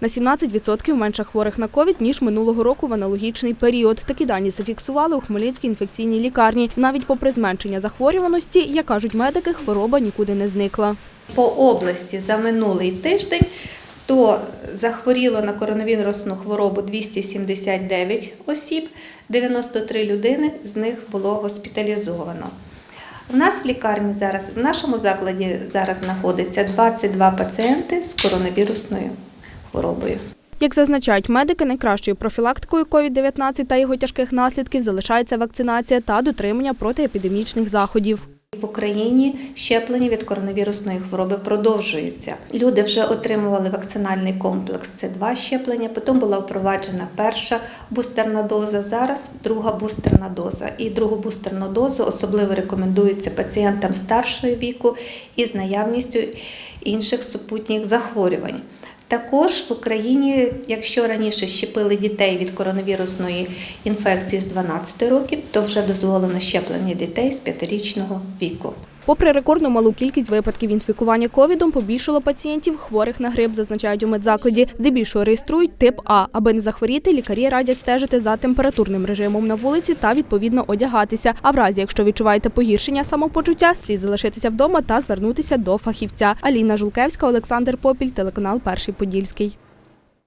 На 17% менше хворих на ковід, ніж минулого року в аналогічний період. Такі дані зафіксували у Хмельницькій інфекційній лікарні. Навіть попри зменшення захворюваності, як кажуть медики, хвороба нікуди не зникла. По області за минулий тиждень то захворіло на коронавірусну хворобу 279 осіб, 93 людини з них було госпіталізовано. У нас в лікарні зараз, в нашому закладі зараз знаходиться 22 пацієнти з коронавірусною хворобою. Як зазначають медики, найкращою профілактикою COVID-19 та його тяжких наслідків залишається вакцинація та дотримання протиепідемічних заходів. В Україні щеплення від коронавірусної хвороби продовжується. Люди вже отримували вакцинальний комплекс. Це два щеплення. Потім була впроваджена перша бустерна доза. Зараз друга бустерна доза. І другу бустерну дозу особливо рекомендується пацієнтам старшого віку із наявністю інших супутніх захворювань. Також в Україні, якщо раніше щепили дітей від коронавірусної інфекції з 12 років, то вже дозволено щеплення дітей з 5-річного віку. Попри рекордну малу кількість випадків інфікування ковідом, побільшало пацієнтів хворих на грип, зазначають у медзакладі. Здебільшого реєструють тип А. Аби не захворіти, лікарі радять стежити за температурним режимом на вулиці та відповідно одягатися. А в разі, якщо відчуваєте погіршення самопочуття, слід залишитися вдома та звернутися до фахівця. Аліна Жулкевська, Олександр Попіль, телеканал Перший Подільський.